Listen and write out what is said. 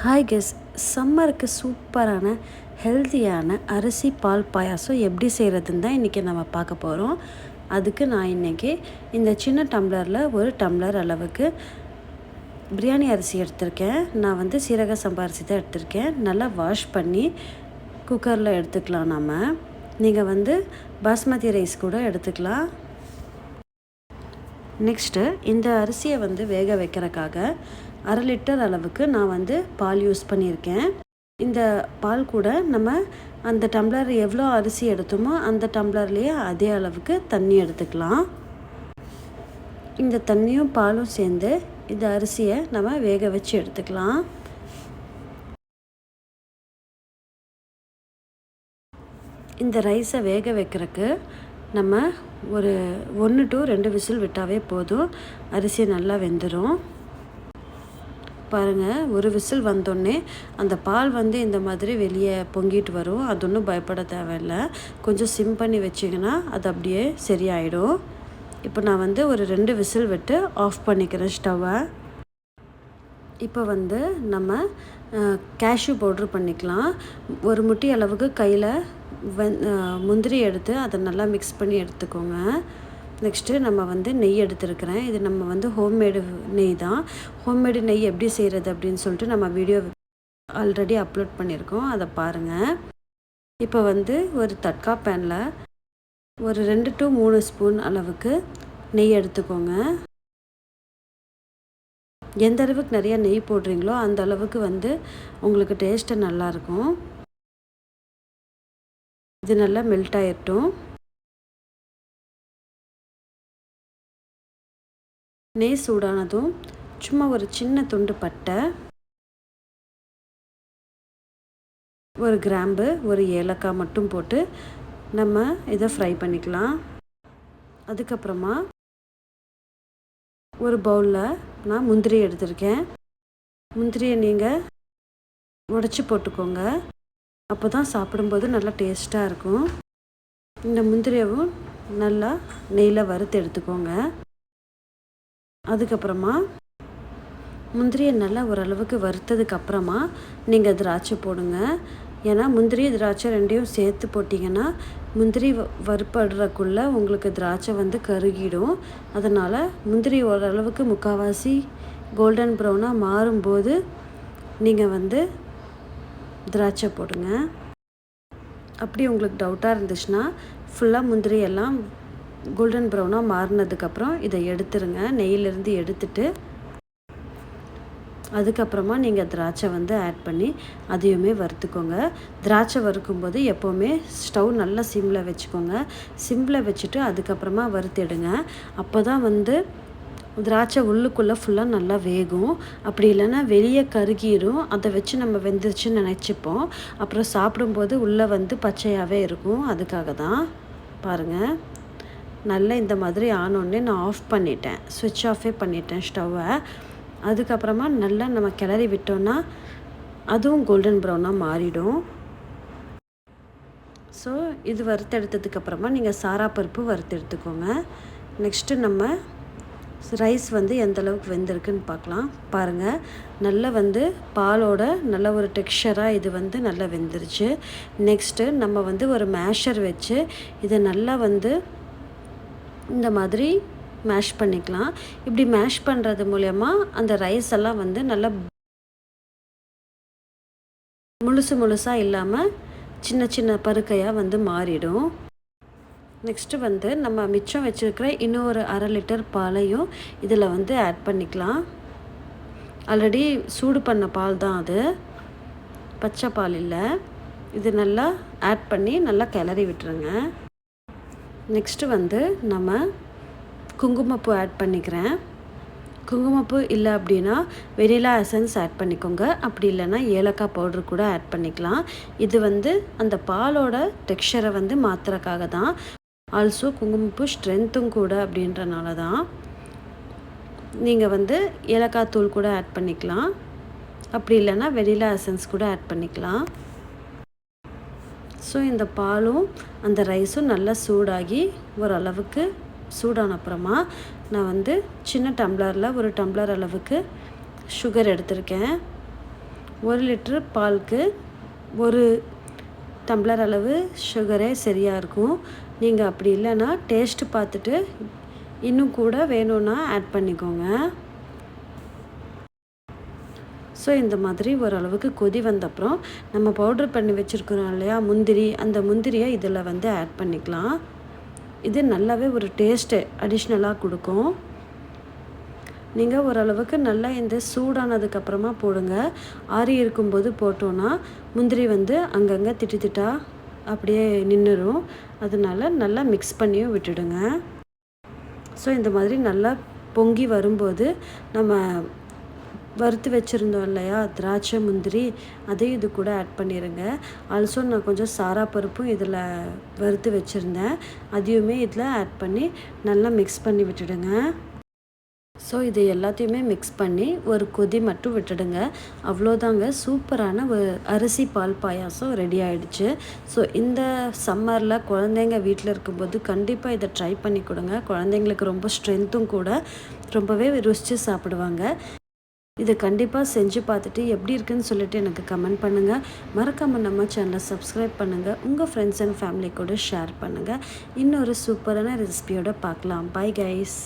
Hi guess சம்மருக்கு சூப்பரான ஹெல்த்தியான அரிசி பால் பாயாசம் எப்படி செய்கிறதுன்னு தான் இன்றைக்கி நம்ம பார்க்க போகிறோம் அதுக்கு நான் இன்றைக்கி இந்த சின்ன டம்ளரில் ஒரு டம்ளர் அளவுக்கு பிரியாணி அரிசி எடுத்திருக்கேன். நான் வந்து சீரக சம்பா அரிசி தான் எடுத்திருக்கேன். நல்லா வாஷ் பண்ணி குக்கரில் எடுத்துக்கலாம் நம்ம நீங்கள் வந்து பாஸ்மதி ரைஸ் கூட எடுத்துக்கலாம். நெக்ஸ்ட்டு இந்த அரிசியை வந்து வேக வைக்கிறக்காக அரை லிட்டர் அளவுக்கு நான் வந்து பால் யூஸ் பண்ணியிருக்கேன். இந்த பால் கூட நம்ம அந்த டம்ளர் எவ்வளோ அரிசி எடுத்தோமோ அந்த டம்ளர்லேயே அதே அளவுக்கு தண்ணி எடுத்துக்கலாம். இந்த தண்ணியும் பாலும் சேர்ந்து இந்த அரிசியை நம்ம வேக வச்சு எடுத்துக்கலாம். இந்த ரைஸை வேக வைக்கிறதுக்கு நம்ம ஒரு ஒன்று டு ரெண்டு விசில் விட்டாவே போதும். அரிசி நல்லா வெந்துடும் பாருங்கள் ஒரு விசில் வந்தோடனே அந்த பால் வந்து இந்த மாதிரி வெளியே பொங்கிட்டு வரும். அது ஒன்றும் பயப்பட தேவையில்லை. கொஞ்சம் சிம் பண்ணி வச்சிங்கன்னா அது அப்படியே சரியாயிடும். இப்போ நான் வந்து ஒரு ரெண்டு விசில் விட்டு ஆஃப் பண்ணிக்கிறேன் ஸ்டவ்வை. இப்போ வந்து நம்ம கேஷ்யூ பவுட்ரு பண்ணிக்கலாம். ஒரு முட்டி அளவுக்கு கையில் வெந் முந்திரி எடுத்து அதை நல்லா மிக்ஸ் பண்ணி எடுத்துக்கோங்க. நெக்ஸ்ட்டு நம்ம வந்து நெய் எடுத்துருக்கிறேன். இது நம்ம வந்து ஹோம்மேடு நெய் தான். ஹோம்மேடு நெய் எப்படி செய்கிறது அப்படின்னு சொல்லிட்டு நம்ம வீடியோ ஆல்ரெடி அப்லோட் பண்ணியிருக்கோம். அதை பாருங்கள் இப்போ வந்து ஒரு தட்கா பேனில் ஒரு ரெண்டு டு மூணு ஸ்பூன் அளவுக்கு நெய் எடுத்துக்கோங்க. எந்த அளவுக்கு நிறையா நெய் போடுறீங்களோ அந்த அளவுக்கு வந்து உங்களுக்கு டேஸ்ட்டு நல்லாயிருக்கும் இது நல்லா மெல்ட் ஆகிட்டோம் நெய் சூடானதும் சும்மா ஒரு சின்ன துண்டு பட்டை ஒரு கிராம்பு ஒரு ஏலக்காய் மட்டும் போட்டு நம்ம இதை ஃப்ரை பண்ணிக்கலாம். அதுக்கப்புறமா ஒரு பவுலில் நான் முந்திரி எடுத்திருக்கேன். முந்திரியை நீங்கள் உடச்சி போட்டுக்கோங்க. அப்போ தான் சாப்பிடும்போது நல்லா டேஸ்ட்டாக இருக்கும். இந்த முந்திரியவும் நல்லா நெய்யில் வறுத்து எடுத்துக்கோங்க. அதுக்கப்புறமா முந்திரியை நல்லா ஓரளவுக்கு வறுத்ததுக்கு அப்புறமா நீங்கள் திராட்சை போடுங்க. ஏன்னா முந்திரி திராட்சை ரெண்டையும் சேர்த்து போட்டிங்கன்னா முந்திரி வறுப்படுறக்குள்ளே உங்களுக்கு திராட்சை வந்து கருகிடும். அதனால் முந்திரி ஓரளவுக்கு முக்கால்வாசி கோல்டன் ப்ரௌனாக மாறும்போது நீங்கள் வந்து திராட்சை போடுங்க. அப்படி உங்களுக்கு டவுட்டாக இருந்துச்சுன்னா ஃபுல்லாக முந்திரியெல்லாம் கோல்டன் ப்ரௌனாக மாறினதுக்கப்புறம் இதை எடுத்துருங்க. நெய்யிலிருந்து எடுத்துட்டு அதுக்கப்புறமா நீங்கள் திராட்சை வந்து ஆட் பண்ணி அதையுமே வறுத்துக்கோங்க. திராட்சை வறுக்கும்போது எப்போவுமே ஸ்டவ் நல்லா சிம்மில் வச்சுக்கோங்க. சிம்மில் வச்சுட்டு அதுக்கப்புறமா வறுத்துடுங்க. அப்போ தான் வந்து திராட்சை உள்ளுக்குள்ளே ஃபுல்லாக நல்லா வேகும். அப்படி இல்லைன்னா வெளியே கருகிரும். அதை வச்சு நம்ம வெந்துருச்சுன்னு நினச்சிப்போம். அப்புறம் சாப்பிடும்போது உள்ளே வந்து பச்சையாகவே இருக்கும். அதுக்காக தான் பாருங்கள் நல்லா இந்த மாதிரி ஆனோடனே நான் ஆஃப் பண்ணிட்டேன். சுவிட்ச் ஆஃபே பண்ணிட்டேன் ஸ்டவ்வை அதுக்கப்புறமா நல்லா நம்ம கிளறி விட்டோன்னா அதுவும் கோல்டன் ப்ரௌனாக மாறிடும். ஸோ இது வறுத்தெடுத்ததுக்கப்புறமா நீங்கள் சாரா பருப்பு வறுத்தெடுத்துக்கோங்க நெக்ஸ்ட்டு நம்ம ரைஸ் வந்து எந்த அளவுக்கு வெந்திருக்குன்னு பார்க்கலாம். பாருங்கள் நல்லா வந்து பாலோட நல்ல ஒரு டெக்ஸ்டராக இது வந்து நல்லா வெந்துருச்சு. நெக்ஸ்ட்டு நம்ம வந்து ஒரு மேஷர் வச்சு இதை நல்லா வந்து இந்த மாதிரி மேஷ் பண்ணிக்கலாம். இப்படி மேஷ் பண்ணுறது மூலயமா அந்த ரைஸ் எல்லாம் வந்து நல்லா முழுசு முழுசாக இல்லாமல் சின்ன சின்ன பருக்கையாக வந்து மாறிடும். நெக்ஸ்ட்டு வந்து நம்ம மிச்சம் வச்சுருக்கிற இன்னொரு அரை லிட்டர் பாலையும் இதில் வந்து ஆட் பண்ணிக்கலாம். ஆல்ரெடி சூடு பண்ண பால் தான் அது. பச்சை பால் இல்லை. இது நல்லா ஆட் பண்ணி நல்லா கிளறி விட்டுருங்க. நெக்ஸ்ட்டு வந்து நம்ம குங்குமப்பூ ஆட் பண்ணிக்கிறேன். குங்குமப்பூ இல்லை அப்படின்னா வெனிலா எசன்ஸ் ஆட் பண்ணிக்கோங்க. அப்படி இல்லைன்னா ஏலக்காய் பவுடர் கூட ஆட் பண்ணிக்கலாம். இது வந்து அந்த பாலோட டெக்ஸ்சரை வந்து மாற்றுறக்காக தான். ஆல்சோ குங்குமப்பூ ஸ்ட்ரென்த்தும் கூட அப்படின்றனால தான் நீங்கள் வந்து ஏலக்காய் தூள் கூட ஆட் பண்ணிக்கலாம். அப்படி இல்லைன்னா வெனிலா எசன்ஸ் கூட ஆட் பண்ணிக்கலாம். ஸோ இந்த பாலும் அந்த ரைஸும் நல்லா சூடாகி ஓரளவுக்கு சூடான அப்புறமா நான் வந்து சின்ன டம்ளரில் ஒரு டம்ளர் அளவுக்கு சுகர் எடுத்திருக்கேன். ஒரு லிட்ரு பாலுக்கு ஒரு டம்ளர் அளவு சுகரே சரியாக இருக்கும். நீங்கள் அப்படி இல்லைன்னா டேஸ்ட்டு பார்த்துட்டு இன்னும் கூட வேணும்னா ஆட் பண்ணிக்கோங்க. ஸோ இந்த மாதிரி ஓரளவுக்கு கொதி வந்தப்புறம் நம்ம பவுடர் பண்ணி வச்சுருக்கிறோம் இல்லையா? முந்திரி. அந்த முந்திரியை இதில் வந்து ஆட் பண்ணிக்கலாம். இது நல்லாவே ஒரு டேஸ்ட்டு அடிஷ்னலாக கொடுக்கும். நீங்கள் ஓரளவுக்கு நல்லா இந்த சூடானதுக்கப்புறமா போடுங்க. ஆறி இருக்கும்போது போட்டோன்னா முந்திரி வந்து அங்கங்கே திட்டு திட்டா அப்படியே நின்றுடும் அதனால நல்லா மிக்ஸ் பண்ணியும் விட்டுடுங்க. ஸோ இந்த மாதிரி நல்லா பொங்கி வரும்போது நம்ம வறுத்து வச்சுருந்தோம் இல்லையா? திராட்சை முந்திரி அதையும் இது கூட ஆட் பண்ணிடுங்க ஆல்சோ நான் கொஞ்சம் சாரா பருப்பும் இதில் வறுத்து வச்சுருந்தேன். அதையுமே இதில் ஆட் பண்ணி நல்லா மிக்ஸ் பண்ணி விட்டுடுங்க. ஸோ இது எல்லாத்தையுமே மிக்ஸ் பண்ணி ஒரு கொதி மட்டும் விட்டுடுங்க. அவ்வளோதாங்க. சூப்பரான ஒரு அரிசி பால் பாயாசம் ரெடி ஆகிடுச்சு ஸோ இந்த சம்மரில் குழந்தைங்க வீட்டில் இருக்கும்போது கண்டிப்பாக இதை ட்ரை பண்ணி கொடுங்க. குழந்தைங்களுக்கு ரொம்ப ஸ்ட்ரென்த்தும் கூட ரொம்பவே ருசித்து சாப்பிடுவாங்க. இதை கண்டிப்பாக செஞ்சு பார்த்துட்டு எப்படி இருக்குன்னு சொல்லிட்டு எனக்கு கமெண்ட் பண்ணுங்கள் மறக்காமல் நம்ம சேனலை சப்ஸ்கிரைப் பண்ணுங்கள் உங்கள் ஃப்ரெண்ட்ஸ் அண்ட் ஃபேமிலி கூட ஷேர் பண்ணுங்கள் இன்னொரு சூப்பரான ரெசிபியோட பார்க்கலாம். Bye guys